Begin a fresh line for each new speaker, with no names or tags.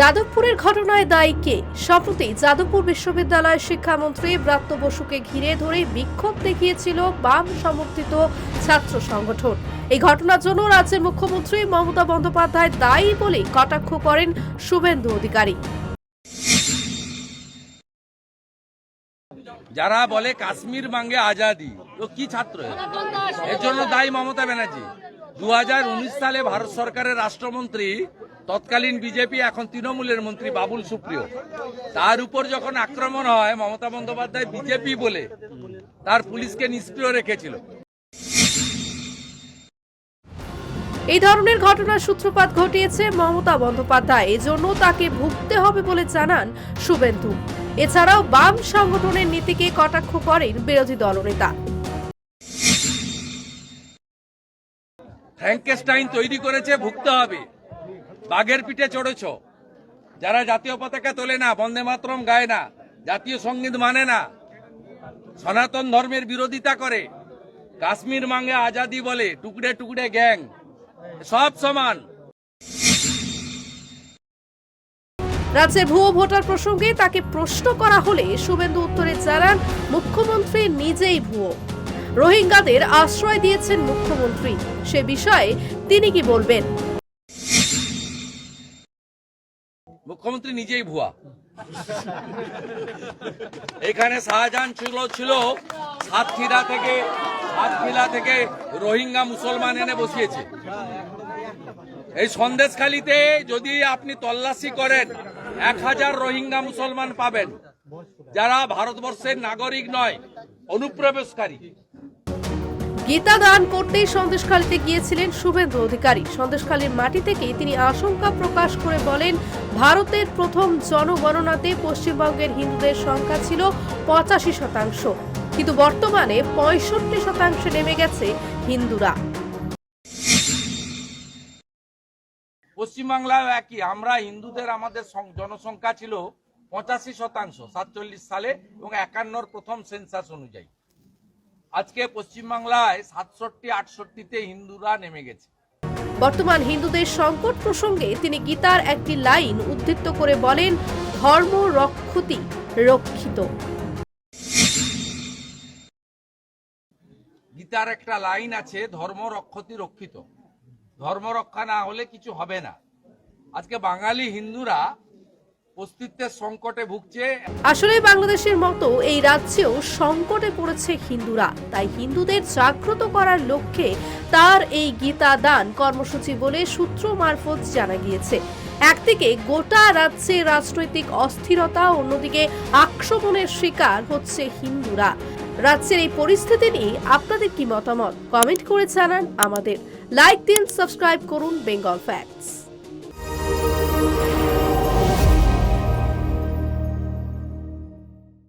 যাদবপুরের ঘটনায় দায়ী কে? সম্প্রতি যাদবপুর বিশ্ববিদ্যালয়ের শিক্ষামন্ত্রী ব্রাত্য বসুকে ঘিরে ধরে বিক্ষোভ দেখিয়েছিল বাম সমর্থিত ছাত্র সংগঠন। এই ঘটনার জন্য রাজ্যের মুখ্যমন্ত্রী মমতা বন্দ্যোপাধ্যায় দায়ী বলে কটাক্ষ করেন শুভেন্দু অধিকারী।
যারা বলে কাশ্মীর মাঙ্গে আজাদি, তো কি ছাত্র এর? জন্য দায়ী মমতা ব্যানার্জি। দুই হাজার উনিশ সালে ভারত সরকারের রাষ্ট্রমন্ত্রী তৎকালীন বিজেপি এখন তৃণমূলের মন্ত্রী বাবুল সুপ্রিয়। তার উপর যখন আক্রমণ হয় মমতা বন্দ্যোপাধ্যায় বিজেপি বলে তার পুলিশকে নিষ্ক্রিয় রেখেছিল।
এই ধরনের ঘটনার সূত্রপাত ঘটিয়েছে মমতা বন্দ্যোপাধ্যায়। এজন্য তাকে ভুগতে হবে বলে জানান শুভেন্দু। এছাড়াও বাম সংগঠনের নীতিকে কটাক্ষ করেন বিরোধী দলনেতা।
ফ্র্যাঙ্কেস্টাইন তৈরি করেছে ভুগতে হবে। বাঘের পিঠে চড়েছ। যারা জাতীয় পতাকা তোলে না, বন্দে মাতরম গায় না, জাতীয় সংগীত মানে না, সনাতন ধর্মের বিরোধিতা করে, কাশ্মীর মাঙ্গে আজাদি বলে টুকরে টুকরে গ্যাং, সব সমান।
রাজ্যের ভুয়ো ভোটার প্রসঙ্গে তাকে প্রশ্ন করা হলে শুভেন্দু উত্তরে জানান, মুখ্যমন্ত্রী নিজেই ভুয়ো। রোহিঙ্গাদের আশ্রয় দিয়েছেন মুখ্যমন্ত্রী। সে বিষয়ে তিনি কি বলবেন?
মুখ্যমন্ত্রী নিজেই ভুয়া। এখানে শাহজাহান ছিল ছিল সাতক্ষীরা থেকে সাতক্ষীরা থেকে রোহিঙ্গা মুসলমান এনে বসিয়েছে। এই সন্দেশখালিতে যদি আপনি তল্লাশি করেন, এক হাজার রোহিঙ্গা মুসলমান পাবেন। যারা ভারতবর্ষের নাগরিক নয়, অনুপ্রবেশকারী।
গীতা দান করতেই সন্দেশখালীতে গিয়েছিলেন শুভেন্দু অধিকারী। সন্দেশখালীর মাটি থেকে তিনি আশঙ্কা প্রকাশ করে বলেন, ভারতের প্রথম জনগণনাতে পশ্চিমবঙ্গের হিন্দুদের সংখ্যা ছিল পঁচাশি শতাংশ। কিন্তু বর্তমানে পঁয়ষট্টি শতাংশে নেমে গেছে হিন্দুরা।
পশ্চিমবাংলায় একই। আমরা হিন্দুদের আমাদের জনসংখ্যা ছিল পঁচাশি শতাংশ, সাতচল্লিশ সালে এবং একান্নর প্রথম সেন্সাস অনুযায়ী। আজকে পশ্চিমবাংলায় সাতষট্টি আটষট্টিতে হিন্দুরা নেমে গেছে।
বর্তমান হিন্দুদের সংকট প্রসঙ্গে তিনি গীতার একটি লাইন উদ্ধৃত করে বলেন ধর্ম রক্ষতি রক্ষিত।
গীতার একটা লাইন আছে ধর্ম রক্ষতি রক্ষিত। ধর্ম রক্ষা না হলে কিছু হবে না। আজকে বাঙালি হিন্দুরা অস্তিত্বের সংকটে ভুগছে।
আসলে বাংলাদেশের মতো এই রাজ্যেও সংকটে পড়েছে হিন্দুরা। তাই হিন্দুদের জাগ্রত করার লক্ষ্যে তার এই গীতা দান কর্মসূচি বলে সূত্র মারফত জানা গিয়েছে। একদিকে গোটা রাজ্যে রাজনৈতিক অস্থিরতা, অন্যদিকে আক্রমণের শিকার হচ্ছে হিন্দুরা। রাজ্যের এই পরিস্থিতি নিয়ে আপনাদের কি মতামত? কমেন্ট করে জানান আমাদের। লাইক দিন, সাবস্ক্রাইব করুন বেঙ্গল ফ্যাক্টস।